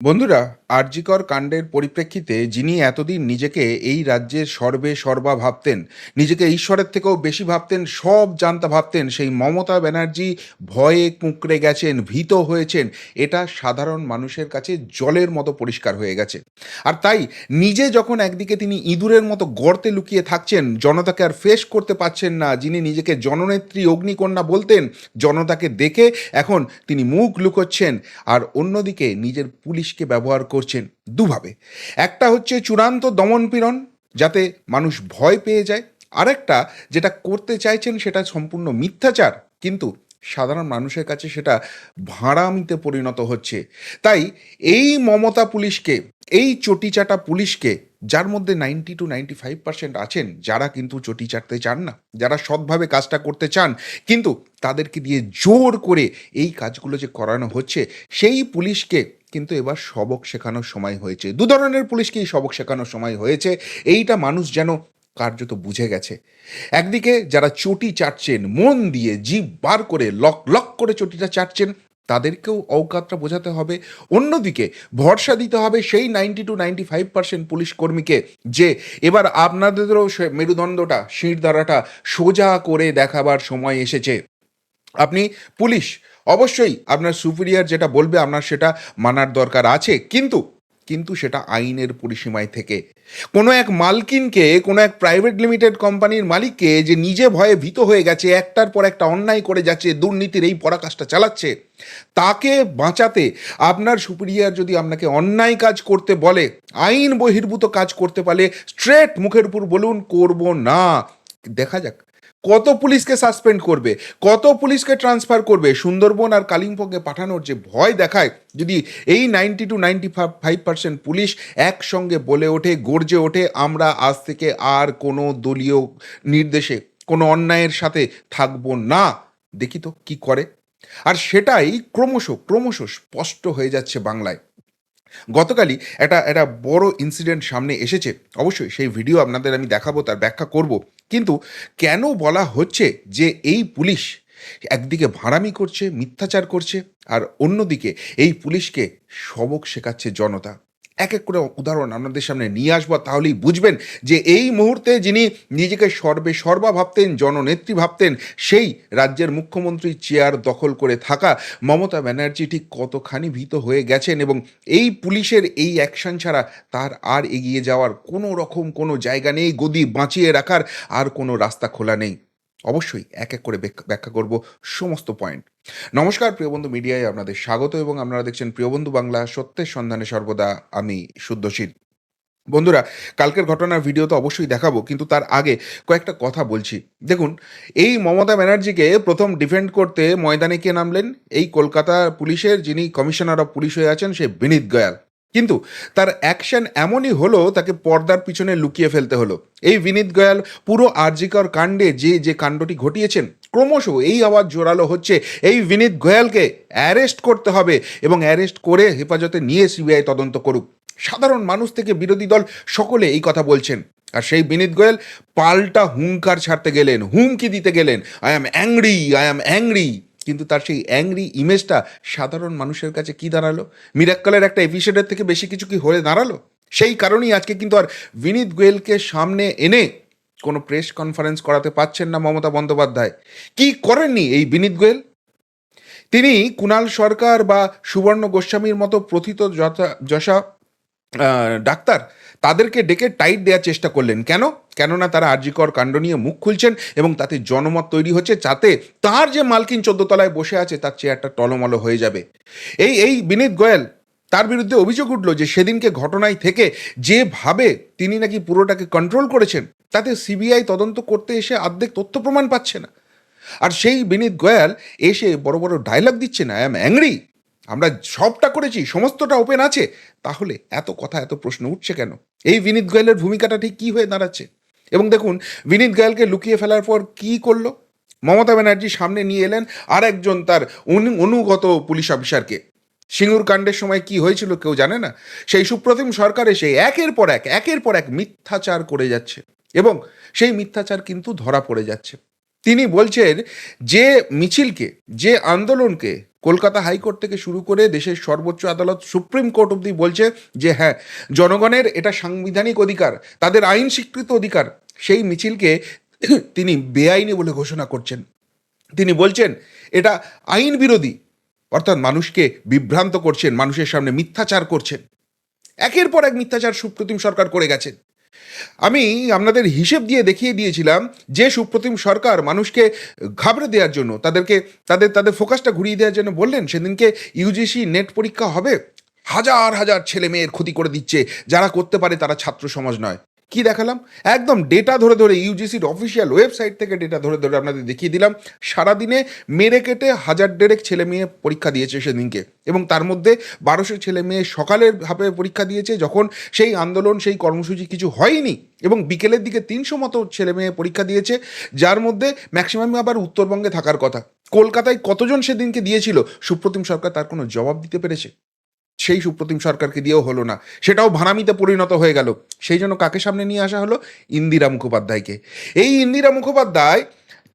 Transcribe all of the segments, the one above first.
বন্ধুরা আরজিকর কাণ্ডের পরিপ্রেক্ষিতে যিনি এতদিন নিজেকে এই রাজ্যের সর্বে সর্বা ভাবতেন, নিজেকে ঈশ্বরের থেকেও বেশি ভাবতেন, সব জানতা ভাবতেন, সেই মমতা ব্যানার্জি ভয়ে কুঁকড়ে গেছেন, ভীত হয়েছেন, এটা সাধারণ মানুষের কাছে জলের মতো পরিষ্কার হয়ে গেছে। আর তাই নিজে যখন একদিকে তিনি ইঁদুরের মতো গর্তে লুকিয়ে থাকছেন, জনতাকে আর ফেস করতে পারছেন না, যিনি নিজেকে জননেত্রী অগ্নিকন্যা বলতেন, জনতাকে দেখে এখন তিনি মুখ লুকোচ্ছেন, আর অন্যদিকে নিজের পুলিশকে ব্যবহার করছেন দুভাবে। একটা হচ্ছে চূড়ান্ত দমনপীড়ন, যাতে মানুষ ভয় পেয়ে যায়। আরেকটা যেটা করতে চাইছেন সেটা সম্পূর্ণ মিথ্যাচার, কিন্তু সাধারণ মানুষের কাছে সেটা ভাঁড়ামিতে পরিণত হচ্ছে। তাই এই মমতা পুলিশকে, এই চটিচাটা পুলিশকে, যার মধ্যে ninety two ninety five percent আছেন, যারা কিন্তু চটি চাটতে চান না, যারা সৎভাবে কাজটা করতে চান, কিন্তু তাদেরকে দিয়ে জোর করে এই কাজগুলো যে করানো হচ্ছে, সেই পুলিশকে কিন্তু এবার সবক শেখানোর সময় হয়েছে। দু ধরনের পুলিশকেই সবক শেখানোর সময় হয়েছে। এইটা মানুষ যেন কার্যত বুঝে গেছে। একদিকে যারা চটি চাটছেন, মন দিয়ে জীব বার করে লক লক করে চটিটা চাটছেন, তাদেরকেও অবকাতটা বোঝাতে হবে। অন্যদিকে ভরসা দিতে হবে সেই ninety two ninety five percent police কর্মীকে যে এবার আপনাদেরও মেরুদণ্ডটা, শিরদাঁড়াটা সোজা করে দেখাবার সময় এসেছে। আপনি পুলিশ অবশ্যই আপনার সুপিরিয়র যেটা বলবে, আপনার সেটা মানার দরকার আছে। কিন্তু কিন্তু সেটা আইনের পরিসীমায় থেকে। কোনো এক মালকিনকে, কোনো এক প্রাইভেট লিমিটেড কোম্পানির মালিককে যে নিজে ভয়ে ভীত হয়ে গেছে, একটার পর একটা অন্যায় করে যাচ্ছে, দুর্নীতির এই পরাকাশটা চালাচ্ছে, তাকে বাঁচাতে আপনার সুপিরিয়র যদি আপনাকে অন্যায় কাজ করতে বলে, আইন বহির্ভূত কাজ করতে পারলে স্ট্রেট মুখের উপর বলুন, করব না। দেখা যাক। কত পুলিশকে সাসপেন্ড করবে? কত পুলিশকে ট্রান্সফার করবে? সুন্দরবন আর কালিম্পংয়ে পাঠানোর যে ভয় দেখায়, যদি এই ninety two ninety five percent police একসঙ্গে বলে ওঠে, গর্জে ওঠে, আমরা আজ থেকে আর কোনো দলীয় নির্দেশে, কোনো অন্যায়ের সাথে থাকব না। দেখি তো কি করে। আর সেটাই ক্রমশ ক্রমশ স্পষ্ট হয়ে যাচ্ছে বাংলায়। গতকালই একটা একটা বড় ইনসিডেন্ট সামনে এসেছে। অবশ্যই সেই ভিডিও আপনাদের আমি দেখাবো, তার ব্যাখ্যা করব। কিন্তু কেন বলা হচ্ছে যে এই পুলিশ একদিকে ভাড়ামি করছে, মিথ্যাচার করছে, আর অন্যদিকে এই পুলিশকে সবক শেখাচ্ছে জনতা? এক এক করে উদাহরণ আপনাদের সামনে নিয়ে আসব তাহলেই বুঝবেন যে এই মুহূর্তে যিনি নিজেকে সর্বে সর্বা ভাবতেন, জননেত্রী ভাবতেন, সেই রাজ্যের মুখ্যমন্ত্রী চেয়ার দখল করে থাকা মমতা ব্যানার্জি ঠিক কতখানি ভীত হয়ে গেছেন এবং এই পুলিশের এই অ্যাকশন ছাড়া তার আর এগিয়ে যাওয়ার কোনো রকম কোনো জায়গা নেই। গদি বাঁচিয়ে রাখার আর কোনো রাস্তা খোলা নেই। অবশ্যই এক এক করে ব্যাখ্যা- করব সমস্ত পয়েন্ট নমস্কার প্রিয়বন্ধু মিডিয়ায় আপনাদের স্বাগত এবং আপনারা দেখছেন প্রিয়বন্ধু বাংলা, সত্যের সন্ধানে সর্বদা আমি শুদ্ধশীল। বন্ধুরা, কালকের ঘটনার ভিডিও তো অবশ্যই দেখাবো, কিন্তু তার আগে কয়েকটা কথা বলছি। দেখুন, এই মমতা ব্যানার্জিকে প্রথম ডিফেন্ড করতে ময়দানে কে নামলেন? এই কলকাতা পুলিশের যিনি কমিশনার অফ পুলিশ হয়ে আছেন, সে বিনীত গয়াল। কিন্তু তার অ্যাকশন এমনই হলো, তাকে পর্দার পিছনে লুকিয়ে ফেলতে হলো। এই বিনীত গয়াল পুরো আরজিকর কাণ্ডে যে যে কাণ্ডটি ঘটিয়েছেন, ক্রমশ এই আওয়াজ জোরালো হচ্ছে। এই বিনীত গোয়ালকে অ্যারেস্ট করতে হবে এবং অ্যারেস্ট করে হেফাজতে নিয়ে সিবিআই তদন্ত করুক। সাধারণ মানুষ থেকে বিরোধী দল সকলে এই কথা বলছেন। আর সেই বিনীত গোয়েল পাল্টা হুঙ্কার ছাড়তে গেলেন, হুমকি দিতে গেলেন I am angry I am angry কিন্তু তার সেই অ্যাংরি ইমেজটা সাধারণ মানুষের কাছে কি দাঁড়াল? মিরাক্কালের একটা এপিসোডের থেকে বেশি কিছু কি হয়ে দাঁড়াল? সেই কারণেই আজকে কিন্তু আর বিনীত গোয়েলকে সামনে এনে কোনো প্রেস কনফারেন্স করাতে পারছেন না মমতা বন্দ্যোপাধ্যায়। কি করেননি এই বিনীত গোয়েল তিনি কুণাল সরকার বা সুবর্ণ গোস্বামীর মতো প্রথিত যথা যশা ডাক্তার, তাদেরকে ডেকে টাইট দেওয়ার চেষ্টা করলেন। কেন? কেননা তারা আরজিকর কাণ্ড নিয়ে মুখ খুলছেন এবং তাতে জনমত তৈরি হচ্ছে যাতে তার যে মালকিন চোদ্দ তলায় বসে আছে, তার চেয়ারটা টলমলো হয়ে যাবে। এই এই বিনীত গোয়েল, তার বিরুদ্ধে অভিযোগ উঠল যে সেদিনকে ঘটনায় থেকে যেভাবে তিনি নাকি পুরোটাকে কন্ট্রোল করেছেন, তাতে সিবিআই তদন্ত করতে এসে অর্ধেক তথ্য প্রমাণ পাচ্ছে না। আর সেই বিনীত গোয়াল এসে বড় বড় ডায়লগ দিচ্ছে না। আই এম অ্যাংরি আমরা সবটা করেছি, সমস্তটা ওপেন আছে, তাহলে এত কথা, এত প্রশ্ন উঠছে কেন? এই বিনীত গোয়ালের ভূমিকাটা ঠিক কী হয়ে দাঁড়াচ্ছে? এবং দেখুন, বিনীত গোয়ালকে লুকিয়ে ফেলার পর কি করল? মমতা ব্যানার্জি সামনে নিয়ে এলেন আর একজন তার অনু- অনুগত পুলিশ অফিসারকে। সিঙ্গুর কাণ্ডের সময় কি হয়েছিল কেউ জানে না? সেই সুপ্রতিম সরকার এসে একের পর এক, একের পর এক মিথ্যাচার করে যাচ্ছে। এবং সেই মিথ্যাচার কিন্তু ধরা পড়ে যাচ্ছে। তিনি বলছেন, যে মিছিলকে, যে আন্দোলনকে কলকাতা হাইকোর্ট থেকে শুরু করে দেশের সর্বোচ্চ আদালত সুপ্রিম কোর্ট অবধি বলছে যে হ্যাঁ জনগণের এটা সাংবিধানিক অধিকার, তাদের আইন স্বীকৃত অধিকার, সেই মিছিলকে তিনি বেআইনি বলে ঘোষণা করছেন। তিনি বলছেন, এটা আইন বিরোধী, অর্থাৎ মানুষকে বিভ্রান্ত করছেন, মানুষের সামনে মিথ্যাচার করছেন। একের পর এক মিথ্যাচার সুপ্রতিম সরকার করে গেছেন। আমি আপনাদের হিসেব দিয়ে দেখিয়ে দিয়েছিলাম যে সুপ্রতিম সরকার মানুষকে ঘাবড়ে দেওয়ার জন্য, তাদেরকে, তাদের তাদের ফোকাসটা ঘুরিয়ে দেওয়ার জন্য বললেন, সেদিনকে ইউজিসি নেট পরীক্ষা হবে। হাজার হাজার ছেলে মেয়ের ক্ষতি করে দিচ্ছে, যারা করতে পারে তারা ছাত্র সমাজ নয়। কি দেখালাম? একদম ডেটা ধরে ধরে ইউজিসির অফিসিয়াল ওয়েবসাইট থেকে ডেটা ধরে ধরে আপনাদের দেখিয়ে দিলাম। সারাদিনে মেরে কেটে হাজার ডেরেক ছেলে মেয়ে পরীক্ষা দিয়েছে সেদিনকে। এবং তার মধ্যে বারোশো ছেলে মেয়ে সকালের ভাবে পরীক্ষা দিয়েছে, যখন সেই আন্দোলন, সেই কর্মসূচি কিছু হয়নি। এবং বিকেলের দিকে তিনশো মতো ছেলে মেয়ে পরীক্ষা দিয়েছে, যার মধ্যে ম্যাক্সিমাম আবার উত্তরবঙ্গে থাকার কথা। কলকাতায় কতজন সেদিনকে দিয়েছিল? সুপ্রতিম সরকার তার কোনো জবাব দিতে পেরেছে? সেই সুপ্রতিম সরকারকে দিয়েও হলো না। সেটাও ভানামিতে পরিণত হয়ে গেল। সেই জন্য কাকে সামনে নিয়ে আসা হলো? ইন্দিরা মুখোপাধ্যায়কে। এই ইন্দিরা মুখোপাধ্যায়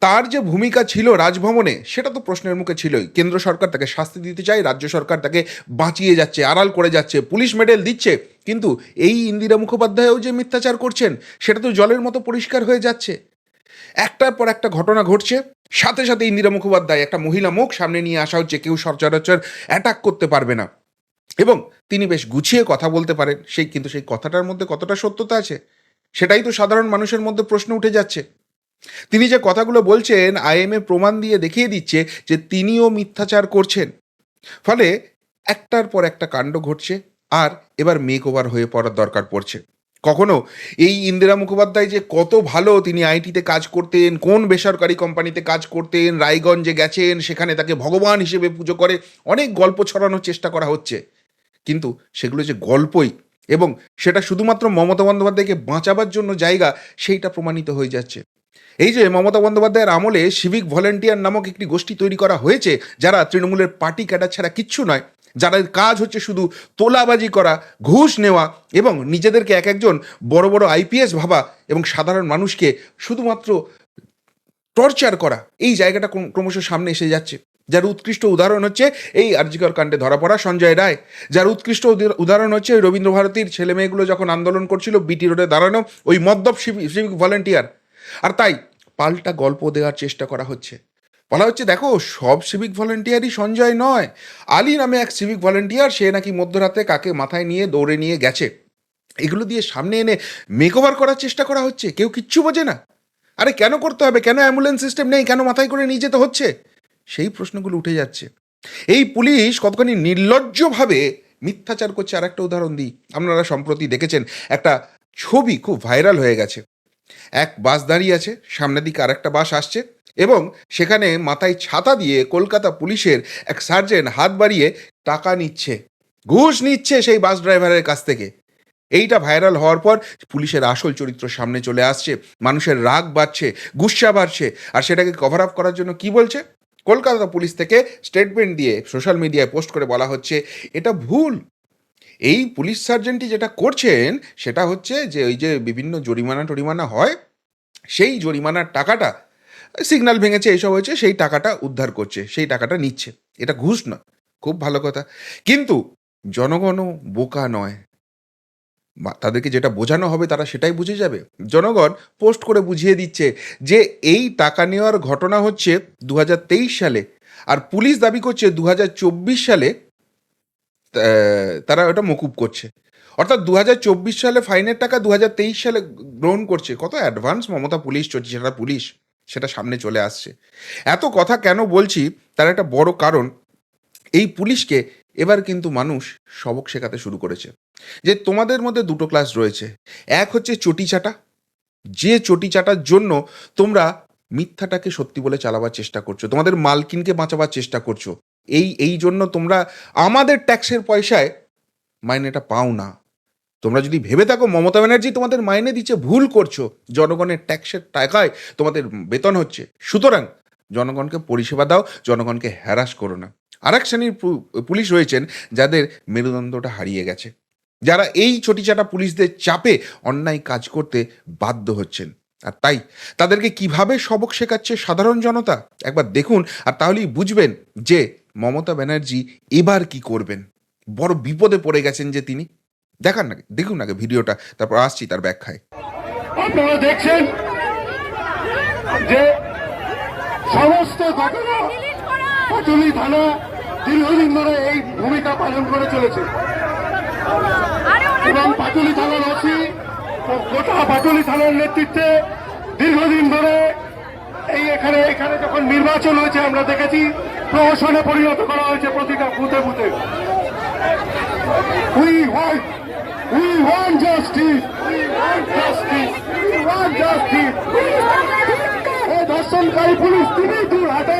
তার যে ভূমিকা ছিল রাজভবনে, সেটা তো প্রশ্নের মুখে ছিলই। কেন্দ্র সরকার তাকে শাস্তি দিতে চায়, রাজ্য সরকার তাকে বাঁচিয়ে যাচ্ছে, আড়াল করে যাচ্ছে, পুলিশ মেডেল দিচ্ছে। কিন্তু এই ইন্দিরা মুখোপাধ্যায়ও যে মিথ্যাচার করছেন, সেটা তো জলের মতো পরিষ্কার হয়ে যাচ্ছে। একটার পর একটা ঘটনা ঘটছে। সাথে সাথে ইন্দিরা মুখোপাধ্যায় একটা মহিলা মুখ সামনে নিয়ে আসা হচ্ছে, কেউ সচরাচর অ্যাটাক করতে পারবে না। এবং তিনি বেশ গুছিয়ে কথা বলতে পারেন। সেই কিন্তু সেই কথাটার মধ্যে কতটা সত্যতা আছে, সেটাই তো সাধারণ মানুষের মধ্যে প্রশ্ন উঠে যাচ্ছে। তিনি যে কথাগুলো বলছেন, আইএমএ প্রমাণ দিয়ে দেখিয়ে দিচ্ছে যে তিনিও মিথ্যাচার করছেন। ফলে একটার পর একটা কাণ্ড ঘটছে আর এবার মেক ওভার হয়ে পড়ার দরকার পড়ছে। কখনো এই ইন্দিরা মুখোপাধ্যায় যে কত ভালো তিনি আইটিতে কাজ করতেন, কোন বেসরকারি কোম্পানিতে কাজ করতেন, রায়গঞ্জে গেছেন, সেখানে তাকে ভগবান হিসেবে পুজো করে, অনেক গল্প ছড়ানোর চেষ্টা করা হচ্ছে। কিন্তু সেগুলো যে গল্পই এবং সেটা শুধুমাত্র মমতা বন্দ্যোপাধ্যায়কে বাঁচাবার জন্য জায়গা সেইটা প্রমাণিত হয়ে যাচ্ছে। এই যে মমতা বন্দ্যোপাধ্যায়ের আমলে সিভিক ভলেন্টিয়ার নামক একটি গোষ্ঠী তৈরি করা হয়েছে, যারা তৃণমূলের পার্টি ক্যাডার ছাড়া কিচ্ছু নয়, যাদের কাজ হচ্ছে শুধু তোলাবাজি করা, ঘুষ নেওয়া এবং নিজেদেরকে এক একজন বড় বড় আইপিএস ভাবা এবং সাধারণ মানুষকে শুধুমাত্র টর্চার করা, এই জায়গাটা ক্রমশ সামনে এসে যাচ্ছে। যার উৎকৃষ্ট উদাহরণ হচ্ছে এই আরজিকর কাণ্ডে ধরা পড়া সঞ্জয় রায়। যার উৎকৃষ্ট উদাহরণ হচ্ছে ওই রবীন্দ্র ভারতীর ছেলে মেয়েগুলো যখন আন্দোলন করছিল বিটি রোডে দাঁড়ানো ওই মদ্যপ সিভিক ভলেন্টিয়ার। আর তাই পাল্টা গল্প দেওয়ার চেষ্টা করা হচ্ছে। বলা হচ্ছে, দেখো, সব সিভিক ভলেন্টিয়ারই সঞ্জয় নয়। আলী নামে এক সিভিক ভলেন্টিয়ার, সে নাকি মধ্যরাতে কাকে মাথায় নিয়ে দৌড়ে নিয়ে গেছে। এগুলো দিয়ে সামনে এনে মেকওভার করার চেষ্টা করা হচ্ছে। কেউ কিচ্ছু বোঝে না। আরে কেন করতে হবে? কেন অ্যাম্বুলেন্স সিস্টেম নেই? কেন মাথায় করে নিয়ে যেতে হচ্ছে? সেই প্রশ্নগুলো উঠে যাচ্ছে। এই পুলিশ কতখানি নির্লজ্জভাবে মিথ্যাচার করছে? আর একটা উদাহরণ দিই। আপনারা সম্প্রতি দেখেছেন, একটা ছবি খুব ভাইরাল হয়ে গেছে। এক বাস দাঁড়িয়ে আছে, সামনের দিকে আরেকটা বাস আসছে এবং সেখানে মাথায় ছাতা দিয়ে কলকাতা পুলিশের এক সার্জেন্ট হাত বাড়িয়ে টাকা নিচ্ছে। ঘুষ নিচ্ছে সেই বাস ড্রাইভারের কাছ থেকে। এইটা ভাইরাল হওয়ার পর পুলিশের আসল চরিত্র সামনে চলে আসছে। মানুষের রাগ বাড়ছে, গুসা বাড়ছে। আর সেটাকে কভার আপ করার জন্য কি বলছে? কলকাতা পুলিশ থেকে স্টেটমেন্ট দিয়ে সোশ্যাল মিডিয়ায় পোস্ট করে বলা হচ্ছে, এটা ভুল। এই পুলিশ সার্জেন্টটি যেটা করছেন, সেটা হচ্ছে যে ওই যে বিভিন্ন জরিমানা টরিমানা হয়, সেই জরিমানার টাকাটা সিগন্যাল ভেঙেছে, এইসব হয়েছে, সেই টাকাটা উদ্ধার করছে, সেই টাকাটা নিচ্ছে। এটা ঘুষ না খুব ভালো কথা। কিন্তু জনগণও বোকা নয়। তাদেরকে যেটা বোঝানো হবে তারা সেটাই বুঝে যাবে। জনগণ পোস্ট করে বুঝিয়ে দিচ্ছে যে এই টাকা নেওয়ার ঘটনা হচ্ছে দু হাজার তেইশ সালে আর পুলিশ দাবি করছে দু হাজার চব্বিশ সালে তারা ওটা মকুব করছে। অর্থাৎ দু হাজার চব্বিশ সালে ফাইনের টাকা দু হাজার তেইশ সালে গ্রহণ করছে। কত অ্যাডভান্স মমতা পুলিশ চলছে, সেটা পুলিশ, সেটা সামনে চলে আসছে। এত কথা কেন বলছি তার একটা বড় কারণ, এই পুলিশকে এবার কিন্তু মানুষ সবক শেখাতে শুরু করেছে। যে তোমাদের মধ্যে দুটো ক্লাস রয়েছে। এক হচ্ছে চটি চাটা। যে চটি চাটার জন্য তোমরা মিথ্যাটাকে সত্যি বলে চালাবার চেষ্টা করছ, তোমাদের মালকিনকে বাঁচাবার চেষ্টা করছ, এই এই জন্য তোমরা আমাদের ট্যাক্সের পয়সায় মাইনেটা পাও না। তোমরা যদি ভেবে থাকো, মমতা ব্যানার্জি তোমাদের মাইনে দিচ্ছে, ভুল করছ, জনগণের ট্যাক্সের টাকায় তোমাদের বেতন হচ্ছে, সুতরাং জনগণকে পরিষেবা দাও, জনগণকে হ্যারাস করো না। আর এক শ্রেণির পু- পুলিশ রয়েছেন যাদের মেরুদণ্ডটা হারিয়ে গেছে। যারা এই চটিচাটা পুলিশদের চাপে অন্যায় কাজ করতে বাধ্য হচ্ছেন। আর তাই তাদেরকে কীভাবে সবক শেখাচ্ছে সাধারণ জনতা? একবার দেখুন আর তাহলেই বুঝবেন যে মমতা ব্যানার্জি এবার কি করবেন। বড় বিপদে পড়ে গেছেন যে তিনি। দেখান না দেখুন আগে ভিডিওটা তারপর আসছি তার ব্যাখ্যায়। আপনারা দেখছেন যে সমস্ত ঘটনা পাটুলি থানা দীর্ঘদিন ধরে এই ভূমিকা পালন করে চলেছে এবং পাটুলি থানার ওসি গোটা পাটুলি থানার নেতৃত্বে দীর্ঘদিন ধরে এই এখানে এখানে যখন নির্বাচন হয়েছে আমরা দেখেছি প্রহসনে পরিণত করা হয়েছে প্রতিটা বুথে বুথে justice. We want justice. এই ধর্ষণকারী পুলিশ তুমি দূর হাটো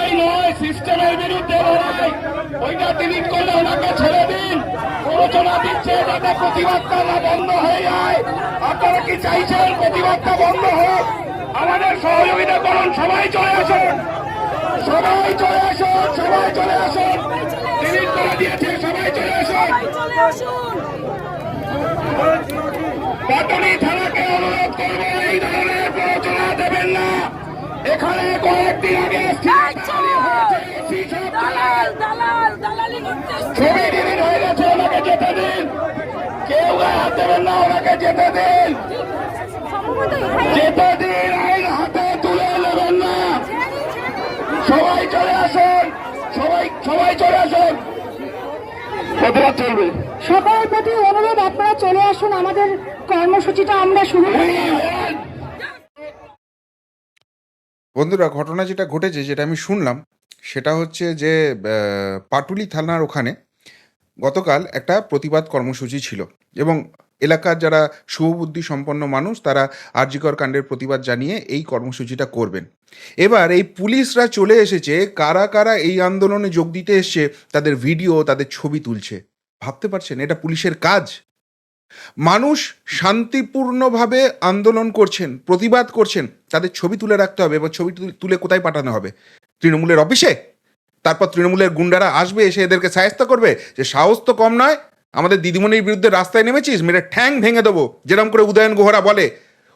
সিস্টেমের বিরুদ্ধে লড়াই। ওইটা ডিলিট করলে ওনাকে ছেড়ে দিন। প্ররোচনা দিচ্ছে যাতে প্রতিবাদটা বন্ধ হয়ে যায়। আপনারা কি চাইছেন প্রতিবাদটা বন্ধ হোক? আমাদের সহযোগিতা করুন, সবাই চলে আসুন। সবাই চলে আসুন, সবাই চলে আসুন। ডিলিট করে দিয়েছে, সবাই চলে আসুন। দেবেন না। এখানে কয়েকদিন আগে ছবি ডিলিট হয়ে গেছে ওনাকে যেতে দিন। কেউ গায়ে হাত দেবেন না ওনাকে যেতে দিন। সম্ভবত যেতে দিন আইন হাতে তুলে নেবেন না। সবাই চলে আসুন সবাই সবাই চলে আসুন। প্রতিবাদ চলবে। সবার প্রতি অনুরোধ আপনারা চলে আসুন আমাদের কর্মসূচিটা আমরা শুরু করি। বন্ধুরা ঘটনা যেটা ঘটেছে যেটা আমি শুনলাম সেটা হচ্ছে যে পাটুলি থানার ওখানে গতকাল একটা প্রতিবাদ কর্মসূচি ছিল এবং এলাকার যারা শুভবুদ্ধি সম্পন্ন মানুষ, তারা আরজিকর কাণ্ডের প্রতিবাদ জানিয়ে এই কর্মসূচিটা করবেন। এবার এই পুলিশরা চলে এসেছে, কারা কারা এই আন্দোলনে যোগ দিতে এসছে, তাদের ভিডিও, তাদের ছবি তুলছে। ভাবতে পারছেন, এটা পুলিশের কাজ? মানুষ শান্তিপূর্ণভাবে আন্দোলন করছেন, প্রতিবাদ করছেন, তাদের ছবি তুলে রাখতে হবে, এবার ছবি তুলে কোথায় পাঠানো হবে? তৃণমূলের অফিসে? তারপর তৃণমূলের গুন্ডারা আসবে, এসে এদেরকে সাহায্য করবে? যে সাহস তো কম নয়। আমাদের দিদিমণির বিরুদ্ধে রাস্তায় নেমেছিস? মেরে ঠ্যাং ভেঙে দেবো। যেরকম করে উদয়ন গুহরা বলে,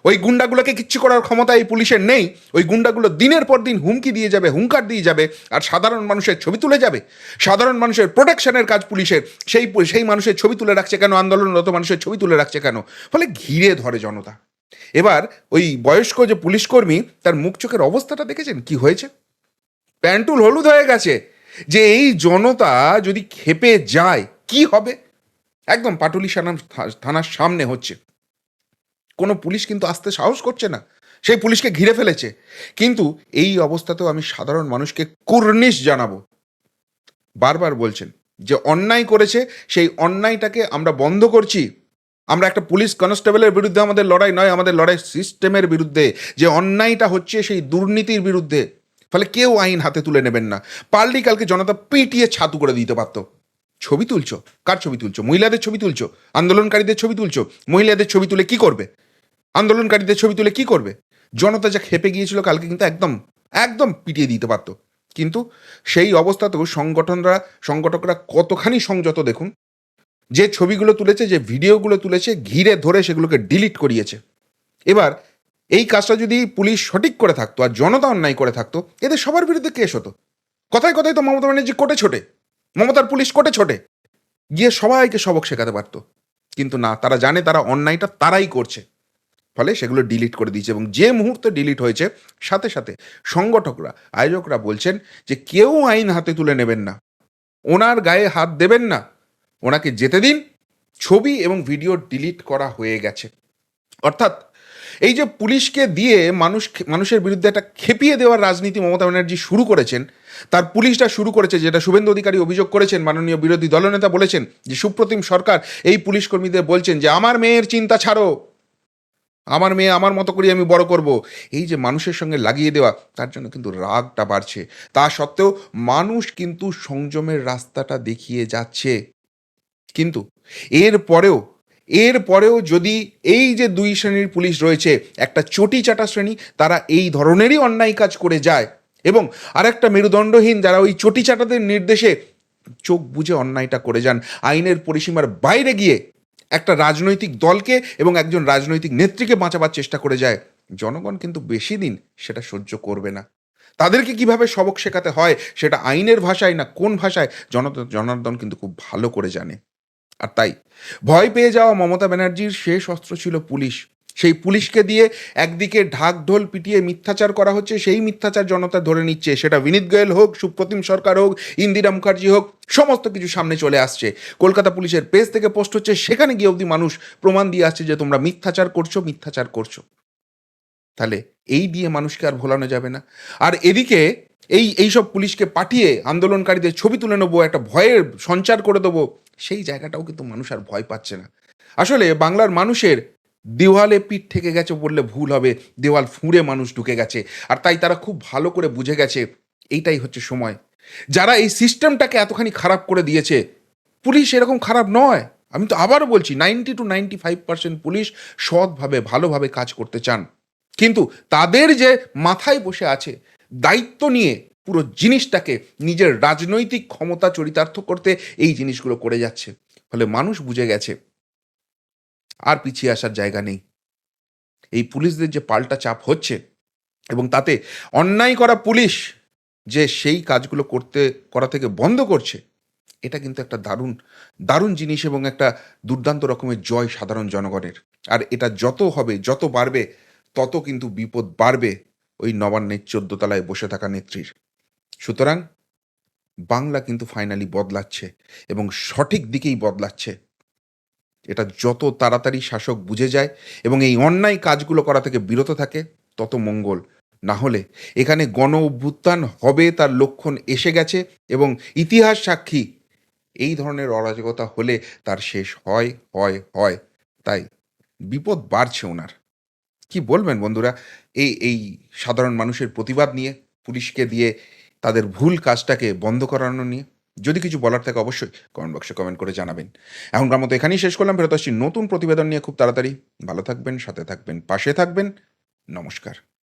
ওই গুন্ডাগুলোকে কিচ্ছু করার ক্ষমতা এই পুলিশের নেই। ওই গুন্ডাগুলো দিনের পর দিন হুমকি দিয়ে যাবে, হুঙ্কার দিয়ে যাবে, আর সাধারণ মানুষের ছবি তুলে যাবে। সাধারণ মানুষের প্রোটেকশনের কাজ পুলিশের। সেই সেই মানুষের ছবি তুলে রাখছে কেন? আন্দোলনরত মানুষের ছবি তুলে রাখছে কেন? ফলে ঘিরে ধরে জনতা। এবার ওই বয়স্ক যে পুলিশকর্মী তার মুখ চোখের অবস্থাটা দেখেছেন? কি হয়েছে? প্যান্টুল হলুদ হয়ে গেছে যে এই জনতা যদি খেপে যায়, কি হবে? একদম পাটুলি থানা- থানার সামনে হচ্ছে। কোনো পুলিশ কিন্তু আসতে সাহস করছে না। সেই পুলিশকে ঘিরে ফেলেছে। কিন্তু এই অবস্থাতেও আমি সাধারণ মানুষকে কুর্নিশ জানাব। বারবার বলছেন যে অন্যায় করেছে, সেই অন্যায়টাকে আমরা বন্ধ করছি। আমরা একটা পুলিশ কনস্টেবলের বিরুদ্ধে আমাদের লড়াই নয়, আমাদের লড়াই সিস্টেমের বিরুদ্ধে। যে অন্যায়টা হচ্ছে সেই দুর্নীতির বিরুদ্ধে। ফলে কেউ আইন হাতে তুলে নেবেন না। পাল্টি কালকে জনতা পিটিয়ে ছাতু করে দিতে পারতো। ছবি তুলছো? কার ছবি তুলছো? মহিলাদের ছবি তুলছো? আন্দোলনকারীদের ছবি তুলছো? মহিলাদের ছবি তুলে কি করবে? আন্দোলনকারীদের ছবি তুলে কি করবে? জনতা যা খেপে গিয়েছিল কালকে কিন্তু একদম একদম পিটিয়ে দিতে পারতো। কিন্তু সেই অবস্থাতেও সংগঠনরা, সংগঠকরা কতখানি সংযত দেখুন? যে ছবিগুলো তুলেছে, যে ভিডিওগুলো তুলেছে, ঘিরে ধরে সেগুলোকে ডিলিট করিয়েছে। এবার এই কাজটা যদি পুলিশ সঠিক করে থাকতো আর জনতা অন্যায় করে থাকতো, এদের সবার বিরুদ্ধে কেস হতো। কথায় কথায় তো মমতা ব্যানার্জি কোটে ছোটে। মমতার পুলিশ কোটে ছোটে। গিয়ে সবাইকে সবক শেখাতে পারতো। কিন্তু না, তারা জানে তারা অন্যায়টা তারাই করছে। ফলে সেগুলো ডিলিট করে দিয়েছে এবং যে মুহূর্তে ডিলিট হয়েছে, সাথে সাথে সংগঠকরা, আয়োজকরা বলছেন যে কেউ আইন হাতে তুলে নেবেন না। ওনার গায়ে হাত দেবেন না। ওনাকে যেতে দিন। ছবি এবং ভিডিও ডিলিট করা হয়ে গেছে। অর্থাৎ এই যে পুলিশকে দিয়ে মানুষ মানুষের বিরুদ্ধে একটা খেপিয়ে দেওয়ার রাজনীতি মমতা ব্যানার্জি শুরু করেছেন, তার পুলিশটা শুরু করেছে, যেটা শুভেন্দু অধিকারী অভিযোগ করেছেন, মাননীয় বিরোধী দলনেতা বলেছেন, যে সুপ্রতিম সরকার এই পুলিশ কর্মীদের বলছেন যে, আমার মেয়ের চিন্তা ছাড়ো। আমার মেয়ে আমার মতো করে আমি বড় করব। এই যে মানুষের সঙ্গে লাগিয়ে দেওয়া, তার জন্য কিন্তু রাগটা বাড়ছে। তা সত্ত্বেও মানুষ কিন্তু সংযমের রাস্তাটা দেখিয়ে যাচ্ছে। কিন্তু এর পরেও এর পরেও যদি এই যে দুই শ্রেণির পুলিশ রয়েছে, একটা চটি চাটা শ্রেণি, তারা এই ধরনেরই অন্যায় কাজ করে যায়। এবং আরেকটা মেরুদণ্ডহীন, যারা ওই চটি চাটাদের নির্দেশে চোখ বুঝে অন্যায়টা করে যান, আইনের পরিসীমার বাইরে গিয়ে একটা রাজনৈতিক দলকে এবং একজন রাজনৈতিক নেত্রীকে বাঁচাবার চেষ্টা করে যায়। জনগণ কিন্তু বেশি দিন সেটা সহ্য করবে না। তাদেরকে কীভাবে সবক শেখাতে হয়, সেটা আইনের ভাষায় না কোন ভাষায় জন জনার্দন কিন্তু খুব ভালো করে জানে। আর তাই, ভয় পেয়ে যাওয়া মমতা ব্যানার্জির শেষ অস্ত্র ছিল পুলিশ। সেই পুলিশকে দিয়ে একদিকে ঢাক ঢোল পিটিয়ে মিথ্যাচার করা হচ্ছে, সেই মিথ্যাচার জনতা ধরে নিচ্ছে। সেটা বিনীত গোয়েল হোক, সুপ্রতিম সরকার হোক, ইন্দিরা মুখার্জি হোক, সমস্ত কিছু সামনে চলে আসছে। কলকাতা পুলিশের পেজ থেকে পোস্ট হচ্ছে, সেখানে গিয়ে অবধি মানুষ প্রমাণ দিয়ে আসছে যে তোমরা মিথ্যাচার করছ মিথ্যাচার করছ। তাহলে এই দিয়ে মানুষকে আর ভোলানো যাবে না। আর এদিকে এই এইসব পুলিশকে পাঠিয়ে আন্দোলনকারীদের ছবি তুলে নেব, একটা ভয়ের সঞ্চার করে দেবো, সেই জায়গাটাও কিন্তু মানুষ আর ভয় পাচ্ছে না। আসলে বাংলার মানুষের দেওয়ালে পিঠ থেকে গেছে বললে ভুল হবে, দেওয়াল ফুঁড়ে মানুষ ঢুকে গেছে, আর তাই তারা খুব ভালো করে বুঝে গেছে, এইটাই হচ্ছে সময়। যারা এই সিস্টেমটাকে এতখানি খারাপ করে দিয়েছে, পুলিশ এরকম খারাপ নয়। আমি তো আবারও বলছি, ninety two ninety five percent police সৎভাবে, ভালোভাবে কাজ করতে চান। কিন্তু তাদের যে মাথায় বসে আছে দায়িত্ব নিয়ে পুরো জিনিসটাকে নিজের রাজনৈতিক ক্ষমতা চরিতার্থ করতে এই জিনিসগুলো করে যাচ্ছে। ফলে মানুষ বুঝে গেছে, আর পিছিয়ে আসার জায়গা নেই। এই পুলিশদের যে পাল্টা চাপ হচ্ছে এবং তাতে অন্যায় করা পুলিশ যে সেই কাজগুলো করতে, করা থেকে বন্ধ করছে, এটা কিন্তু একটা দারুণ দারুণ জিনিস এবং একটা দুর্দান্ত রকমের জয় সাধারণ জনগণের। আর এটা যত হবে, যত বাড়বে, তত কিন্তু বিপদ বাড়বে। ওই নবান্নের তলায় বসে থাকা নেত্রীর। সুতরাং বাংলা কিন্তু ফাইনালি বদলাচ্ছে এবং সঠিক দিকেই বদলাচ্ছে। এটা যত তাড়াতাড়ি শাসক বুঝে যায় এবং এই অন্যায় কাজগুলো করা থেকে বিরত থাকে, তত মঙ্গল। না হলে এখানে গণ অভ্যুত্থান হবে তার লক্ষণ এসে গেছে এবং ইতিহাস সাক্ষী। এই ধরনের অরাজকতা হলে তার শেষ হয় হয় হয়। তাই বিপদ বাড়ছে ওনার। কি বলবেন বন্ধুরা? এই এই সাধারণ মানুষের প্রতিবাদ নিয়ে, পুলিশকে দিয়ে তাদের ভুল কাজটাকে বন্ধ করানো নিয়ে, যদি কিছু বলার থাকে অবশ্যই কমেন্ট বক্সে কমেন্ট করে জানাবেন। এখনকার মতো এখানেই শেষ করলাম। ফেরত আসছি নতুন প্রতিবেদন নিয়ে খুব তাড়াতাড়ি। ভালো থাকবেন, সাথে থাকবেন, পাশে থাকবেন। নমস্কার।